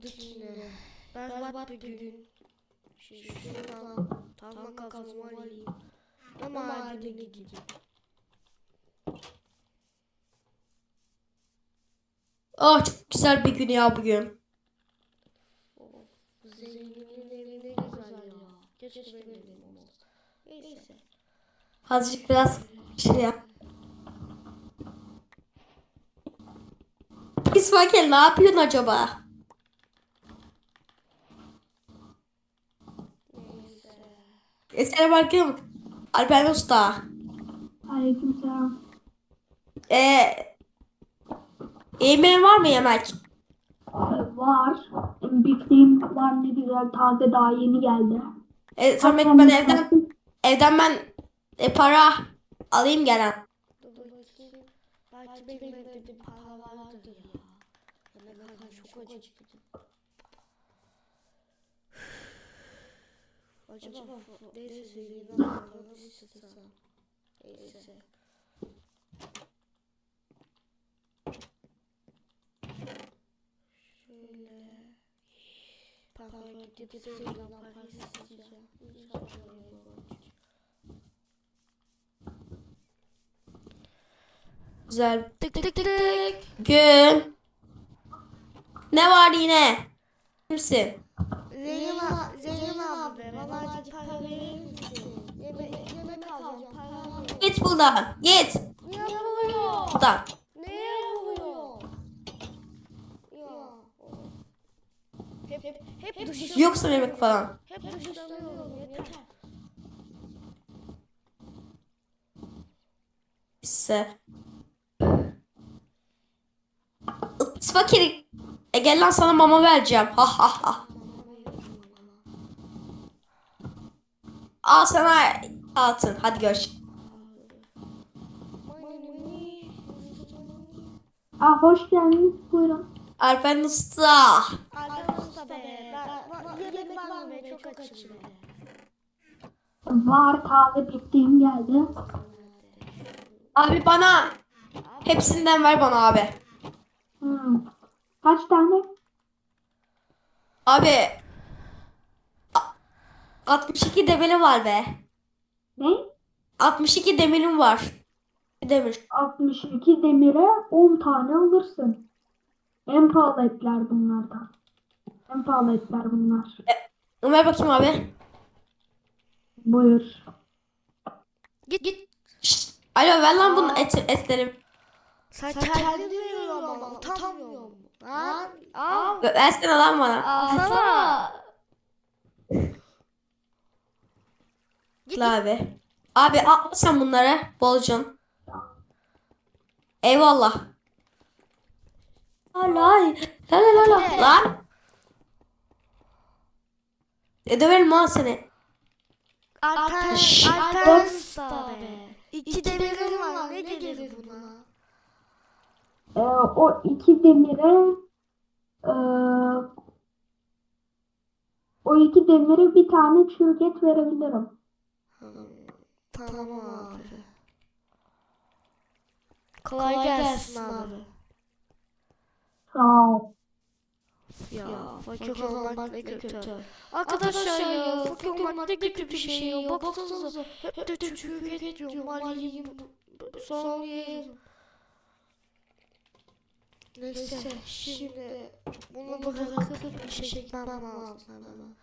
Başladık yine. Berbat bir gün. Şuradan tarla kazma alayım. Ve madene gideyim. Ah çok güzel bir gün ya bugün. Zenginin evi ne güzel ya. Keşke benim evim olsa. Neyse. Azıcık biraz şey yap. İsmail ne yapıyorsun acaba? Neyse. Bakıyorum. Alper Usta. Aleykümselam. Ee, yemeğin var mı yemek? Var. Bifteğim var ne güzel taze daha yeni geldi. E, Samet ben evden evden ben e, para alayım gelen. Belki benim evde bir para vardır ya. Ya ne kadar çok acıktım. Acaba, Acaba neresi Yunan kralası Neyse. Şöyle. Parka gidip Sevgi'den Paris'e gideceğim. Güzel. Tık tık tık tık. Gün. Ne var yine? Kimsin? Zeynep Git buradan. Git. Niye vuruyor? Buradan. Neye vuruyor? Ya. Hep, hep, hep dışlanıyorum. Yoksa yemek falan. Hep dışlanıyorum, yeter. İşte. Fakir. E gel lan sana mama vereceğim. Ha ha ha. Al sana altın. Hadi görüş. Aa, hoş geldiniz. Buyurun. Alper Usta. Be, ben, ben, yemek var mı çok açım be. Var taze bifteğim geldi. Abi bana hepsinden ver bana abi. Hmm. Kaç tane? Abi a- 62 demirim var be. Ne? 62 demirim var. Demir. 62 demire 10 tane alırsın. En pahalı etler bunlardan. En pahalı etler bunlar. Ver bakayım abi. Buyur. Git git. Şşt. Alo ver lan bunun et, etlerim. Sen kendin veriyorum ama utanmıyor musun? Lan al. Versene lan bana. Alsana. Git Abi. Abi al sen bunları. Bolcun. Eyvallah. La la la la la la. Lan. E döverim ha seni. Alper, Şşş. Alper Usta be. İki demirim var ne gelir buna? Ee, o iki demire ee, o iki demire bir tane çürget verebilirim. Tamam abi. Kolay gelsin abi. Sağ ol. Ya fakir olmak ne kötü. Arkadaşlar ya fakir olmak ne kötü bir şey ya. Baksanıza hep de çürük ediyorum. Alayım son yerim. Neyse şimdi bunu bırakıp bir şey gitmem lazım hemen.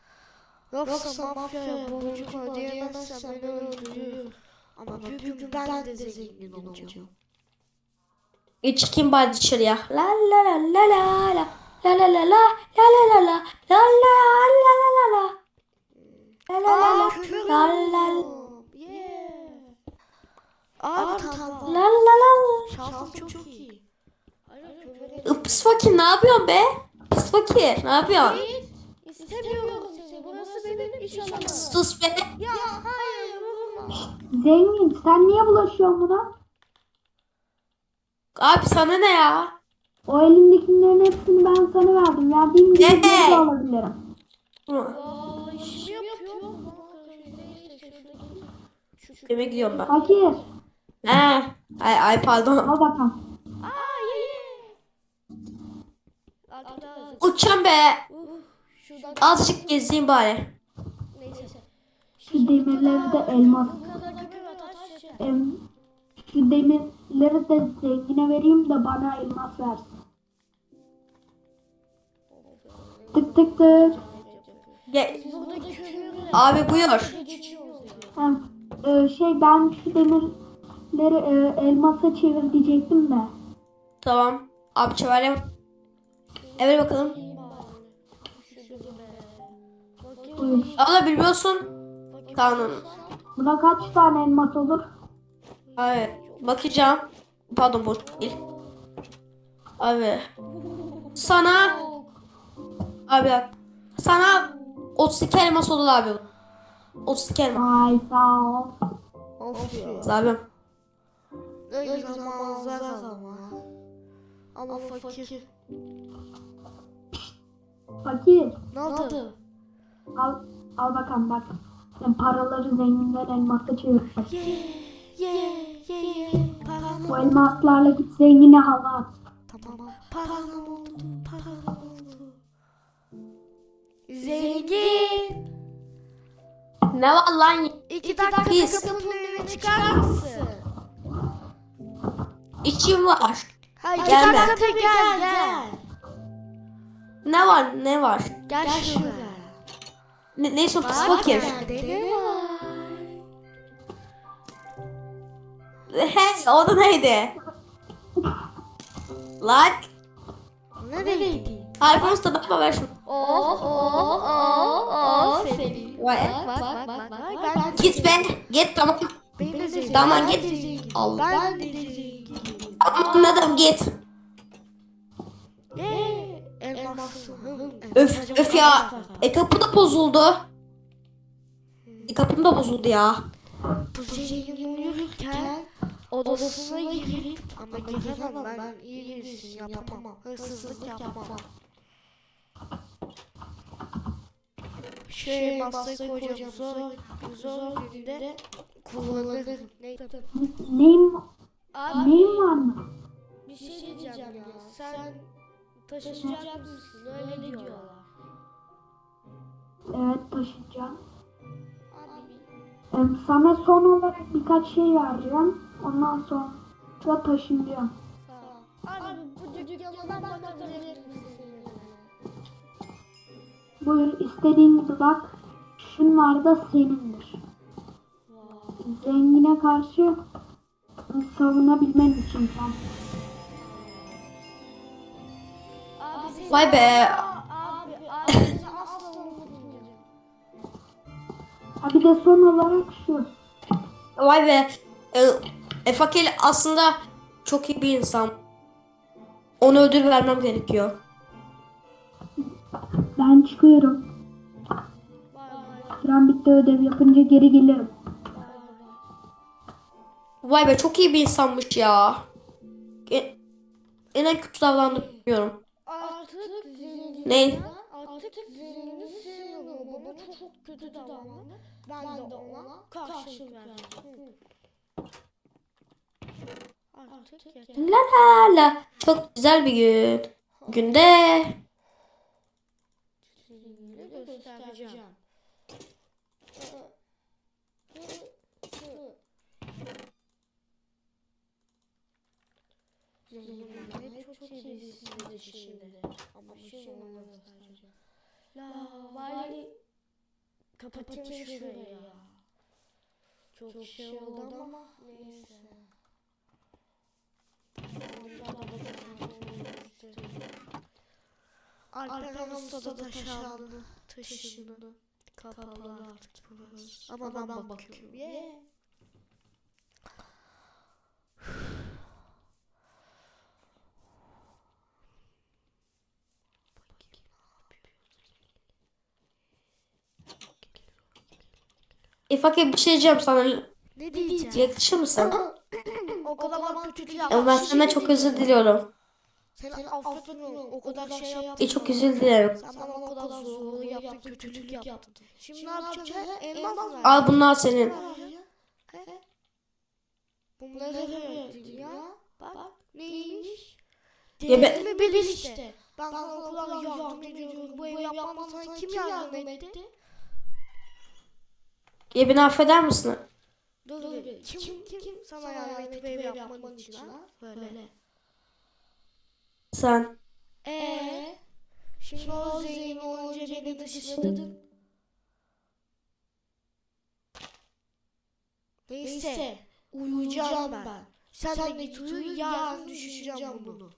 Yoksa mafyaya borcumu ödeyemezsem beni öldürür. Ama bir gün ben de zengin olacağım. Üç kim var dışarıya? La la la la la la. La la la la la la la la la la la la la la. La la la la la. Abi tamam. la la la. Şansım çok iyi. Pis fakir ne yapıyorsun be? Pis fakir ne yapıyorsun? İstemiyorum seni. Burası benim iş alanım. Sus be. Ya hayır vurma. Zengin sen niye bulaşıyorsun buna? Abi sana ne ya? O elimdekilerin hepsini ben sana verdim. Verdiğim gibi ne? de alabilirim. Aa, işimi ben. Fakir. He. Ay, ay pardon. Al bakalım. Uçan be. Azıcık gezeyim bari. Şu demirlerde elmas. Em, şu demirleri de zengine vereyim de bana elmas versin. Tık tık tık. Ge- Abi buyur. Ha, e, şey ben şu demirleri e, elmasa çevir diyecektim de. Tamam. Abi çevireyim. Evet bakalım. Buyur. Abla biliyorsun. Kanun. Buna kaç tane elmas olur? Abi bakacağım. Pardon bu değil. Abi. Sana. Abi bak. Sana 32 elmas olur abi. 32 elmas. Ay sağ ol. Of ya. Abim. Öyle zamanlar ama. Ama fakir. Fakir. Ne oldu? Al, al bakalım bak. Sen paraları zenginden elmasa çevir. Ye ye ye. Param Bu elmaslarla git zengine hava at. Tamam. Param oldu. Param oldu. Zengin. Ne var lan? İki dakika Pis. kapının önüne çıkar mısın? İçim var. Hayır Gelme. gel gel gel. Ne var ne var? Gel şuraya. Ne, neyse pis fakir. ne var? He o da neydi? Like. Ne dedi? iPhone tadına ver şunu. Oh oh oh oh seni. Vay. Bak bak bak bak. Ben Git be. Git tamam. Tamam, Ben git. Allah. Ben. Tamam anladım git. Öf öf ya. E kapı da bozuldu. E kapım da bozuldu ya. Bu zengin uyurken odasına girip ama giremem ben iyi birisin yapamam. Hırsızlık yapamam. Şey masaya koyacağım zor, zor günde kullanırım. Ne? Neyim, Abi neyim var mı? bir şey diyeceğim ya. Sen taşıyacak mısın? Öyle diyorlar. Evet taşıyacağım. Abi Sana son olarak birkaç şey vereceğim. Ondan sonra taşınacağım. Abi bu dükkana bakabilir misin? Buyur istediğin gibi bak. Şunlar da senindir. Zengine karşı savunabilmen için tam. Vay be. Abi, de son olarak şu. Vay be. E, e fakir aslında çok iyi bir insan. Ona ödül vermem gerekiyor. Ben çıkıyorum. Süren bitti ödev yapınca geri gelirim. Vay be çok iyi bir insanmış ya. E, en kötü davrandı bilmiyorum. Artık. Ne? Artık zengini sevmiyorum. Bana çok kötü davrandı. Ben de ona karşılık verdim. Artık yeter. La la la. Çok güzel bir gün. Günde göstereceğim. Çok şimdi. Ama göstereceğim. La vali kapatayım şurayı ya. Çok şey oldu ama neyse. Alperen Usta da taşandı, taşındı. Kapalı artık burası. Ama ben bakıyorum. Yeah. E fakir bir şey diyeceğim sana. Ne diyeceğim? Yakışır mısın? O kadar bana kötülük E, yaptın. ben senden çok özür diliyorum. Seni affetmiyorum. O kadar şey yaptın. E, çok özür dilerim. Sen bana o kadar zorbalık yaptın, kötülük yaptın. Şimdi ne yapacağız? Elmas ver. Al bunlar senin. Bunları öğrettin ya. Bak neymiş? Ya ben- bil işte. Ben sana o kadar yardım ediyorum. Bu evi yapmama sana kim yardım etti? Ya beni affeder misin? Dur dur. Kim, kim, kim sana yardım etti bu evi yapman için ha? Böyle. Sen. Eee? Şimdi o zengin olunca beni dışladın. Neyse. Uyuyacağım ben. Sen, de git uyu yarın düşüneceğim bunu.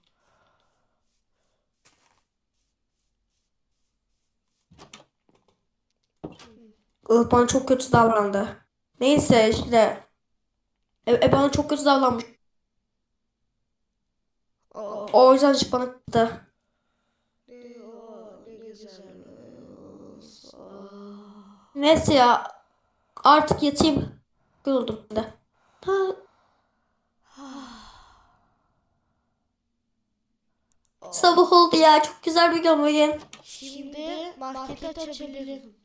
O bana çok kötü davrandı. Neyse işte. E, e, bana çok kötü davranmış. Aa, O yüzden işte bana güzel. Neyse ya. Artık yatayım. Yoruldum. Ha, sabah oldu ya. Çok güzel bir gün bugün. Şimdi market açabilirim.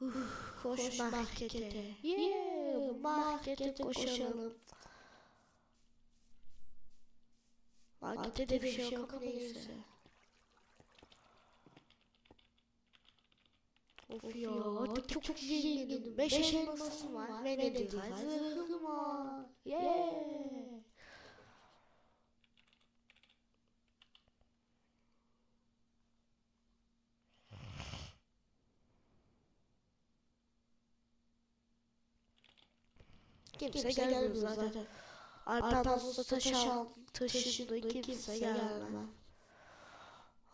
Uf, koş markete. Yeah, markete koşalım. Markette de bir şey yok ama neyse. Of ya artık çok çok zenginim. Beş elmasım var ve ne diyor? Zırhım var. Yeah. Kimse gelmiyor zaten. Arkamda taş al, taşında kimse gelmez.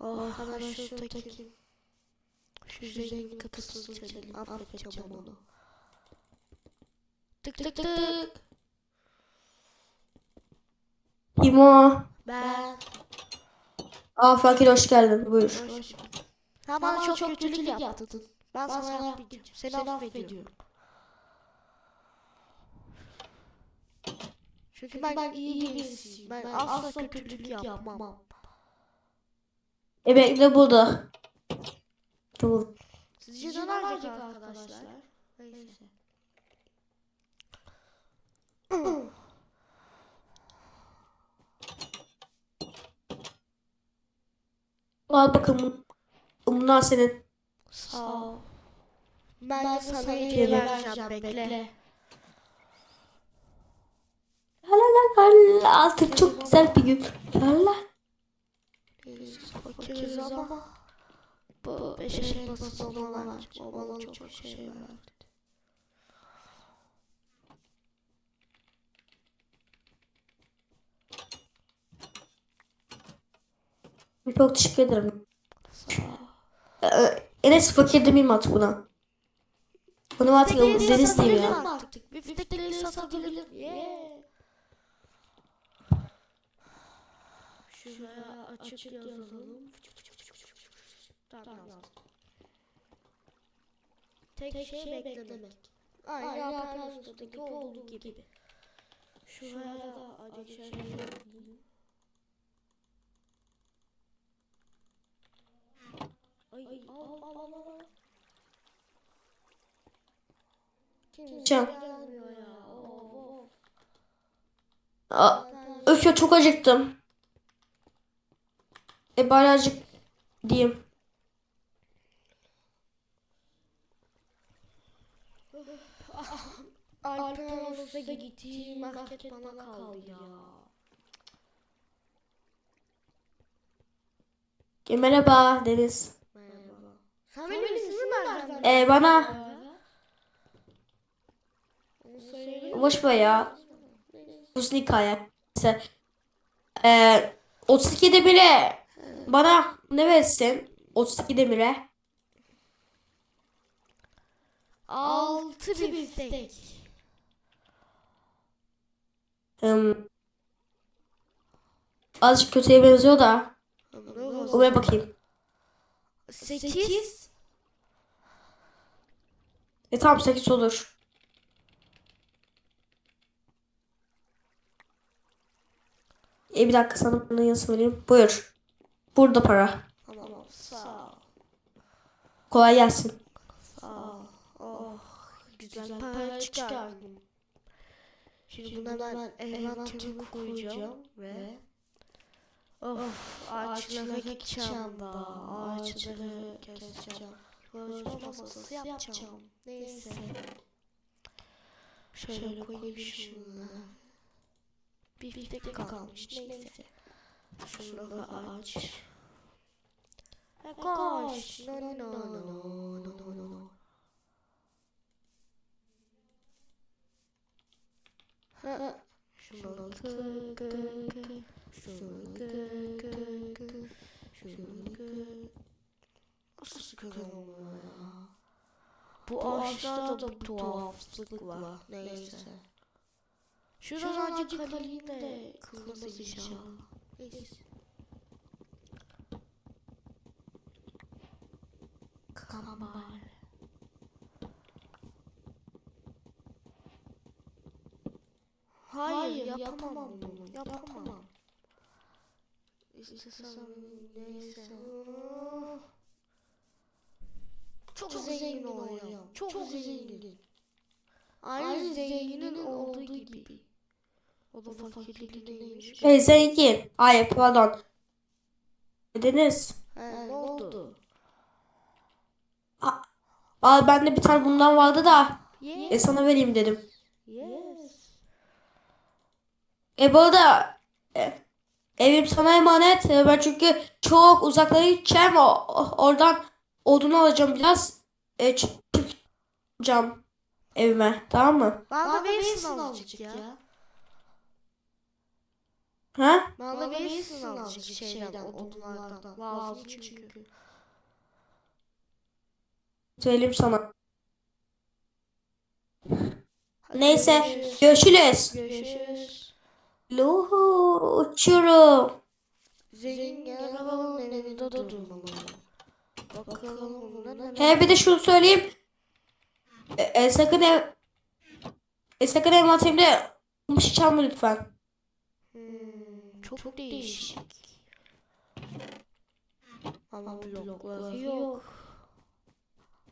Oh, hemen şuradaki şu zengin kapısını çalayım, affedeceğim onu. Tık tık tık. Kim o? Ben. Aa fakir hoş geldin. Buyur. Hoş Sen bana çok kötülük yaptın. Ben sana yapmayacağım. Seni affediyorum. Çünkü ben iyi birisiyim. Ben asla kötülük yapmam. E bekle burada. Dur. Sizce ne olacak arkadaşlar? Neyse. Al bakalım. Bunlar senin. Sağ ol. Ben, de sana hediye vereceğim bekle. La la la la. Artık çok güzel la. Biz fakiriz ama bu beş elmasını ona ver. O bana çok şey verdi. Çok teşekkür ederim. Ee, Enes fakir demeyeyim artık buna. Bunu artık deniz diyeyim ya. Biftekleri satabilirim. Yeah. Şuraya açık yazalım. Tamam yazdım. Tek şey beklemek. Aynı Aparnos'taki olduğu gibi. Şuraya da acı şey yazalım. Ay al al al al. Kimse Can. gelmiyor ya. Of of. Aa, öf ya çok acıktım. E bari acık diyeyim. Alpenos'a gittiğim market bana kaldı ya. E, merhaba Deniz. Merhaba. Sen benim ismimi nereden E bana boş ver ya. Uzun hikaye. Neyse. E, 32 demire bana ne versin? 32 demire. Altı biftek. Hmm. Azıcık kötüye benziyor da. Oraya bakayım. Sekiz. E tamam 8 olur. E bir dakika sana bunu yazı vereyim. Buyur. Burada para. Tamam sağ ol. Kolay gelsin. Sağ ol. Oh güzel para çıkardım. Şimdi buna ben envanterimi koyacağım ve Of ağaçları ekeceğim daha. Ağaçları keseceğim. Çalışma masası yapacağım. Neyse. Şöyle koyayım şunları. Bir tek kalmış neyse. Şunları aç. E koş. No no no no no no no. Ha. Şunları kır kır kır. Şunu kır kır kır. Şunu kır. Nasıl kırılmıyor ya? Bu ağaçlarda bir tuhaflık var. Neyse. Şuradan azıcık alayım da kırılmaz inşallah. Neyse. Kan bari. Hayır, yapamam bunu. Yapamam. İstesem neyse. Çok, zengin oluyorum. Çok, zengin. Aynı zenginin olduğu gibi. O da fakirlik neymiş? Hey zengin. Ay pardon. Dediniz. He, ne oldu? Al bende bir tane bundan vardı da. Yes. E sana vereyim dedim. Yes. E bu arada e, evim sana emanet. E, ben çünkü çok uzaklara gideceğim. O, oradan odunu alacağım biraz. E, çı- çıkacağım evime. Tamam mı? Bana da verirsin azıcık ya. Ha? Bana da verirsin azıcık şeyden, odunlardan. Lazım çünkü. Söyleyeyim sana. Hadi Neyse. görüşürüz. Görüşürüz. Luhu uçurum. Zengin arabanın önünde durmalı. Bakalım bunda ne He bir de şunu söyleyeyim. E, e, sakın ev e, sakın envanterimde kumaşı çalma lütfen. Hmm, çok, değişik. Ama blokları yok.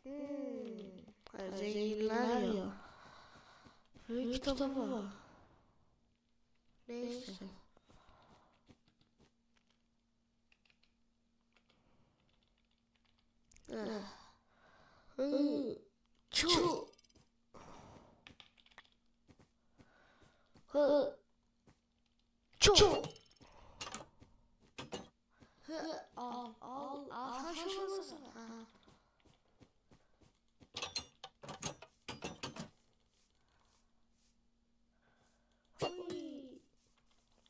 Hmm, ha, zenginler ya. Büyük kitabı var. Neyse. Eh. Hı. Çu. Hı. Al. Al. Al. Sen şunu.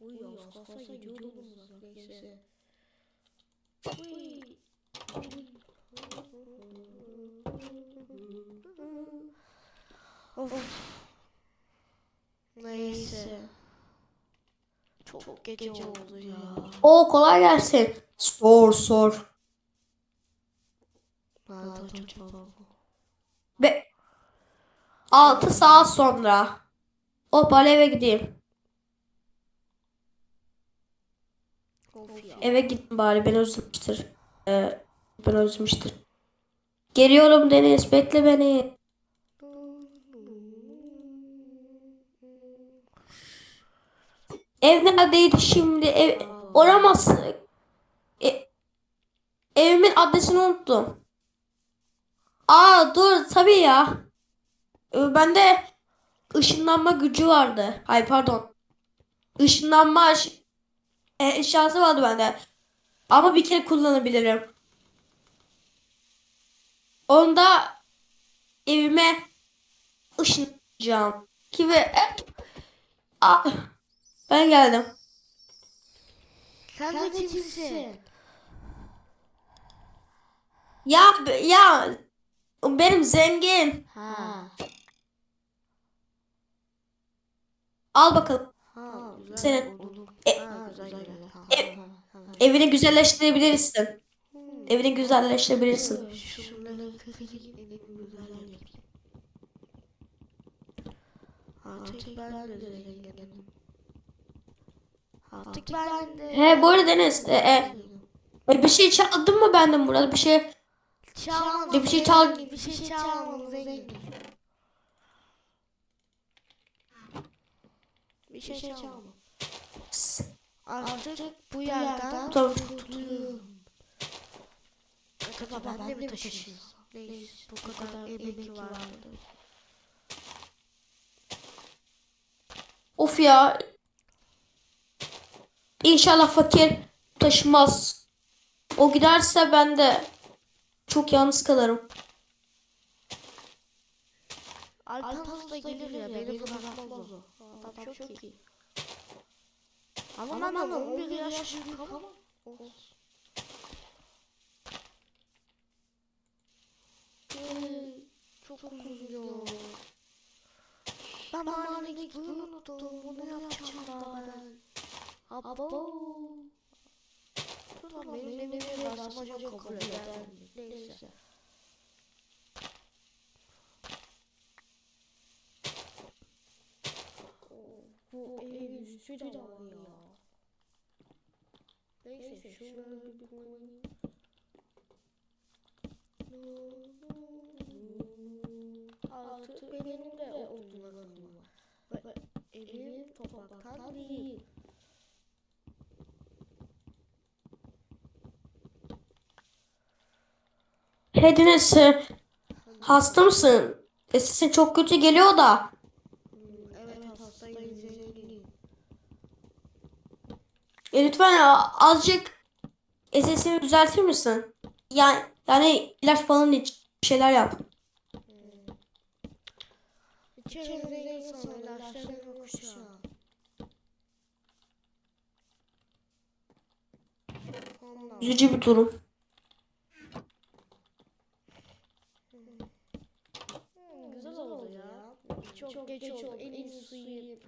Uy. Az kalsa gidiyordum neyse. Uy. Of. Neyse. Çok gece oldu ya. O kolay gelsin. Sor sor. Ve 6 saat sonra. Bari eve gideyim. Eve gittim bari ben özlemiştir. Ee, ben özlemiştir. Geliyorum Deniz bekle beni. Ev neredeydi şimdi? Ev oramaz. E, evimin adresini unuttum. Aa dur tabii ya. Ee, Bende ışınlanma gücü vardı. Ay pardon. Işınlanma e, şansı vardı bende. Ama bir kere kullanabilirim. Onda evime ışınlayacağım. Ki ve e, Aa, ben geldim. Sen de kimsin? Ya ya benim zengin. Ha. Al bakalım. Ha. Güzel. Senin- oldu. E- Ha, güzel güzel. Tamam, E-. Evini güzelleştirebilirsin. Hmm. Evini güzelleştirebilirsin. Artık ben de zenginim. Artık ben de... He bu arada Deniz e, e, e, bir şey çaldın mı benden burada bir şey? Çalmadım. Bir şey çal- Bir şey çalmadım zengin. Bir şey çalmadım. Artık bu yerden Tabii. kurtuluyorum. Acaba ben de mi taşıyayım? Neyse bu kadar emek vardı. Of ya. İnşallah fakir taşımaz. O giderse ben de çok yalnız kalırım. Alpanos da gelir ya beni bırakmaz o. Adam çok iyi. Ama ben de 11 yaş büyük ama olsun. Hey, Çok üzülüyorum. Ben mahallede gitmeyi unuttum. Bunu yapacağım daha ben. Abo. Tamam benim evime rastlamacam kabul eder mi? Neyse. Bu evin üstü de var ya. Neyse şunları bir koyayım. Artık benim de odunlarım var. Ve evim topraktan değil. Hedines hasta mısın? E, Sesin çok kötü geliyor da. E, lütfen ya, azıcık e, sesini düzeltir misin? Yani, yani ilaç falan iç. Bir şeyler yap. Üzücü bir durum. Çok, çok geç, oldu. En, en suyu.